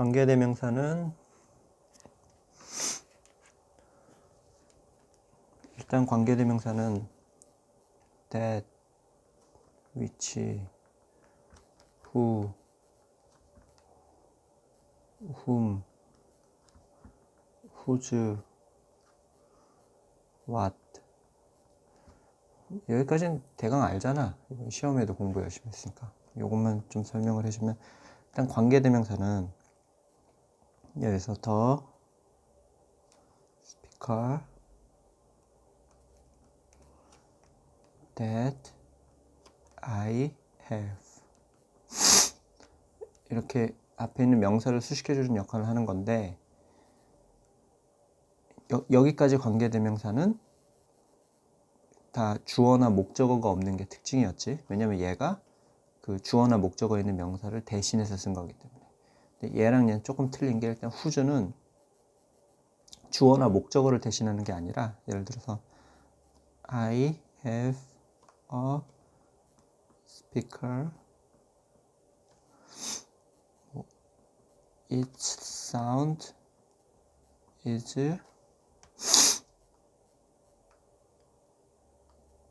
관계대명사는 일단 관계대명사는 that, which, who, whom, whose, what 여기까지는 대강 알잖아. 시험에도 공부 열심히 했으니까. 요것만 좀 설명을 해주면 일단 관계대명사는 여기서 더 speaker that I have 이렇게 앞에 있는 명사를 수식해주는 역할을 하는 건데 여, 여기까지 관계대명사는 다 주어나 목적어가 없는 게 특징이었지. 왜냐면 얘가 그 주어나 목적어 있는 명사를 대신해서 쓴 거기 때문에. 얘랑 얘는 조금 틀린 게 일단 후주는 주어나 목적어를 대신하는 게 아니라 예를 들어서 I have a speaker. Its sound is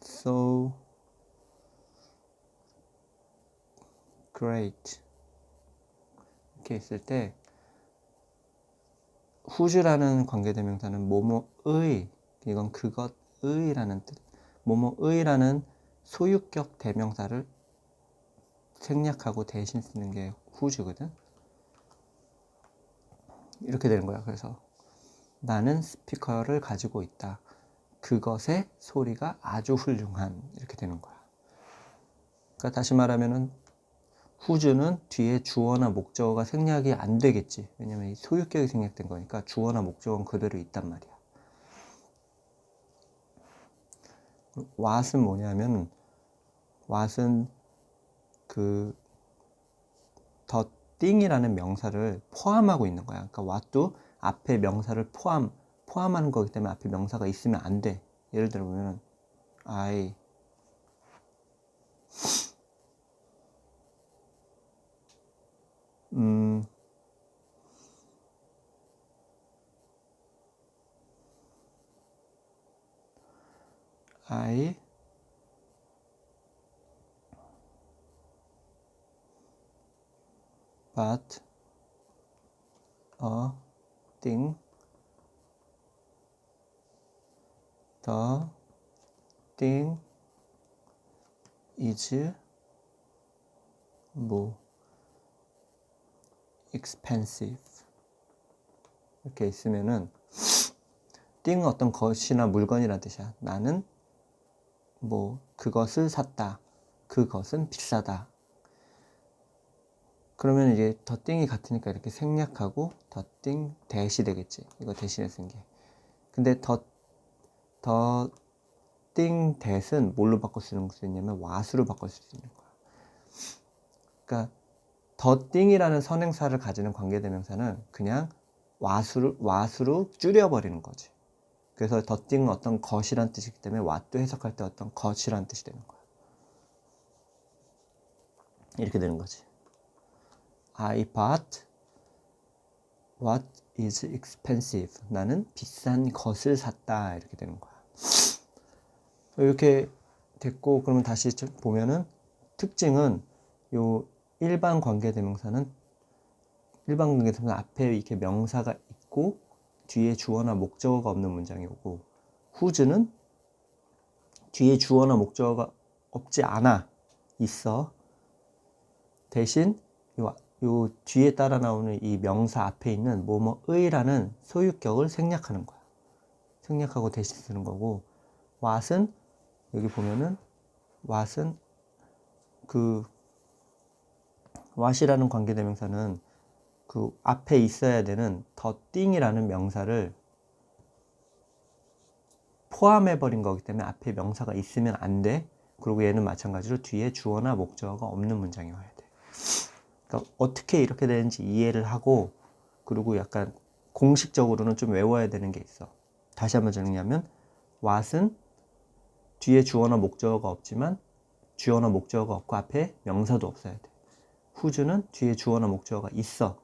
so great. 이렇게 있을 때 whose라는 관계대명사는 뭐뭐의 이건 그것의라는 뜻. 뭐뭐의라는 소유격 대명사를 생략하고 대신 쓰는 게 whose거든. 이렇게 되는 거야. 그래서 나는 스피커를 가지고 있다. 그것의 소리가 아주 훌륭한 이렇게 되는 거야. 그러니까 다시 말하면은 후즈는 뒤에 주어나 목적어가 생략이 안 되겠지. 왜냐면 이 소유격이 생략된 거니까 주어나 목적어는 그대로 있단 말이야. what은 뭐냐면 what은 그 the thing이라는 명사를 포함하고 있는 거야. 그러니까 what도 앞에 명사를 포함 포함하는 거기 때문에 앞에 명사가 있으면 안 돼. 예를 들어 보면 I 음 I bought a thing the thing is 뭐 expensive 이렇게 있으면은 thing은 어떤 것이나 물건이라는 뜻이야. 나는 뭐 그것을 샀다. 그것은 비싸다. 그러면 이제 더 띵이 같으니까 이렇게 생략하고 더 띵 대시 되겠지. 이거 대신에 쓴 게. 근데 더 더 띵 대은 뭘로 바꿔 쓰는 수 있냐면 와수로 바꿔 쓸 수 있는 거야. 그러니까 더 띵이라는 선행사를 가지는 관계대명사는 그냥 와수로 와수로 줄여버리는 거지. 그래서 더 띵은 어떤 것이란 뜻이기 때문에 왓도 해석할 때 어떤 것이란 뜻이 되는 거야. 이렇게 되는 거지. I bought what is expensive. 나는 비싼 것을 샀다. 이렇게 되는 거야. 이렇게 됐고, 그러면 다시 보면은 특징은 요 일반 관계대명사는 일반 관계대명사 앞에 이렇게 명사가 있고 뒤에 주어나 목적어가 없는 문장이 오고 후즈는 뒤에 주어나 목적어가 없지 않아 있어. 대신 요, 요 뒤에 따라 나오는 이 명사 앞에 있는 뭐뭐의라는 소유격을 생략하는 거야. 생략하고 대신 쓰는 거고 what은 여기 보면은 what은 그 what이라는 관계대명사는 그 앞에 있어야 되는 더 띵이라는 명사를 포함해 버린 거기 때문에 앞에 명사가 있으면 안 돼. 그리고 얘는 마찬가지로 뒤에 주어나 목적어가 없는 문장이 와야 돼. 그러니까 어떻게 이렇게 되는지 이해를 하고 그리고 약간 공식적으로는 좀 외워야 되는 게 있어. 다시 한번 정리하면 what은 뒤에 주어나 목적어가 없지만 주어나 목적어가 없고 앞에 명사도 없어야 돼. Whose는 뒤에 주어나 목적어가 있어.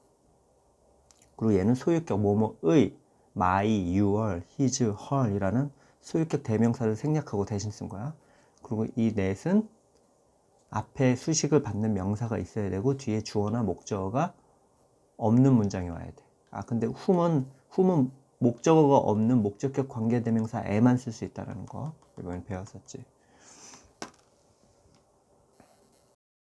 그리고 얘는 소유격 뭐뭐의 my, your, his, her이라는 소유격 대명사를 생략하고 대신 쓴 거야. 그리고 이 net은 앞에 수식을 받는 명사가 있어야 되고 뒤에 주어나 목적어가 없는 문장이 와야 돼. 아 근데 whom은 whom은 목적어가 없는 목적격 관계대명사 에만 쓸 수 있다는 거 이번에 배웠었지.